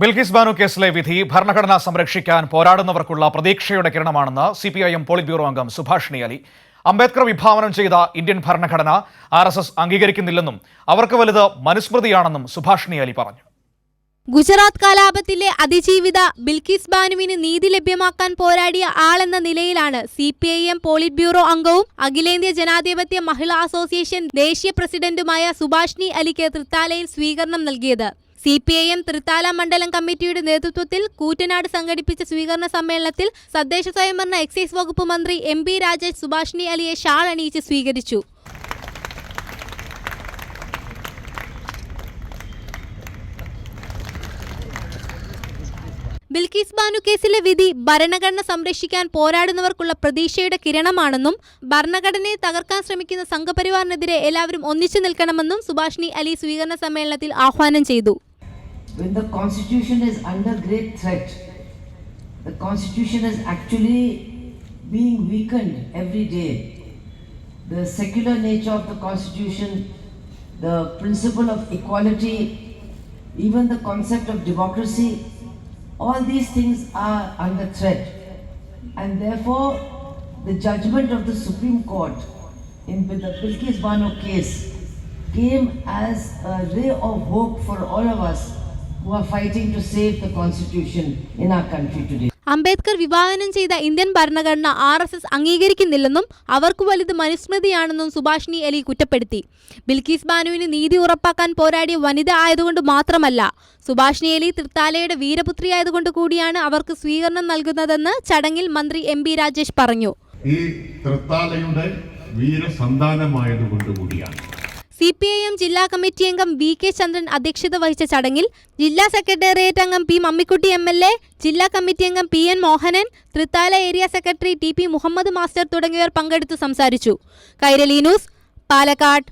ബിൽക്കിസ് ബാനു കേസിലെ വിധി ഭരണഘടന സംരക്ഷിക്കാൻ പോരാടുന്നവർക്കുള്ള പ്രതീക്ഷയുടെ കിരണമാണെന്ന് C P I M Polit Bureau അംഗം സുഭാഷിണി അലി. അംബേദ്കർ വിഭാവനം ചെയ്ത ഇന്ത്യൻ ഭരണഘടന ആർ എസ് എസ് അംഗീകരിക്കുന്നില്ലെന്നും അവർക്ക് വലുത് മനുസ്മൃതിയാണെന്നും സുഭാഷിണി അലി പറഞ്ഞു. ഗുജറാത്ത് കലാപത്തിലെ അതിജീവിത ബിൽക്കിസ് ബാനുവിന് നീതി ലഭ്യമാക്കാൻ പോരാടിയ ആളെന്ന നിലയിലാണ് C P I M Polit Bureau അംഗവും അഖിലേന്ത്യാ ജനാധിപത്യ മഹിളാ അസോസിയേഷൻ ദേശീയ പ്രസിഡന്റുമായ സുഭാഷിണി അലിക്ക് തൃത്താലയിൽ സ്വീകരണം നൽകിയത്. C P I M Thrithala മണ്ഡലം കമ്മിറ്റിയുടെ നേതൃത്വത്തിൽ കൂറ്റനാട് സംഘടിപ്പിച്ച സ്വീകരണ സമ്മേളനത്തിൽ തദ്ദേശ സ്വയംഭരണ എക്സൈസ് വകുപ്പ് മന്ത്രി എം പി രാജേഷ് സുഭാഷിണി അലിയെ ഷാൾ അണിയിച്ച് സ്വീകരിച്ചു. ബിൽക്കീസ് ബാനു കേസിലെ വിധി ഭരണഘടന സംരക്ഷിക്കാൻ പോരാടുന്നവർക്കുള്ള പ്രതീക്ഷയുടെ കിരണമാണെന്നും ഭരണഘടനയെ തകർക്കാൻ ശ്രമിക്കുന്ന സംഘപരിവാറിനെതിരെ എല്ലാവരും ഒന്നിച്ചു നിൽക്കണമെന്നും സുഭാഷിണി അലി സ്വീകരണ സമ്മേളനത്തിൽ ആഹ്വാനം ചെയ്തു. When the constitution is under great threat, the constitution is actually being weakened every day. The secular nature of the constitution, the principle of equality, even the concept of democracy, all these things are under threat. And therefore, the judgment of the Supreme Court in the Bilkis Bano case came as a ray of hope for all of us who are fighting to save the constitution in our country today. Ambedkar വിഭാവനം ചെയ്ത Indian ഭരണഘടന R S S അംഗീകരിക്കുന്നില്ലെന്നും അവർക്ക് വലുത് മനുസ്മൃതിയാണെന്നും സുഭാഷിണി അലി കുറ്റപ്പെടുത്തി. ബിൽക്കീസ് ബാനുവിന് നീതി ഉറപ്പാക്കാൻ പോരാടിയ വനിത ആയതുകൊണ്ട് മാത്രമല്ല സുഭാഷിണി അലി തൃത്താലയുടെ വീരപുത്രിയായതുകൊണ്ട് കൂടിയാണ് അവർക്ക് സ്വീകരണം നൽകുന്നതെന്ന് ചടങ്ങിൽ മന്ത്രി എം ബി രാജേഷ് പറഞ്ഞു. ഈ തൃത്താലയുടെ വീരസന്താനമായതുകൊണ്ട് കൂടിയാണ്. സി പി ഐ എം ജില്ലാ കമ്മിറ്റി അംഗം വി കെ ചന്ദ്രൻ അധ്യക്ഷത വഹിച്ച ചടങ്ങിൽ ജില്ലാ സെക്രട്ടേറിയറ്റ് അംഗം P Mammikutty M L A ജില്ലാ കമ്മിറ്റി അംഗം P N Mohanan Thrithala area secretary T P Muhammad master തുടങ്ങിയവർ പങ്കെടുത്തു സംസാരിച്ചു. കൈരളി ന്യൂസ് പാലക്കാട്.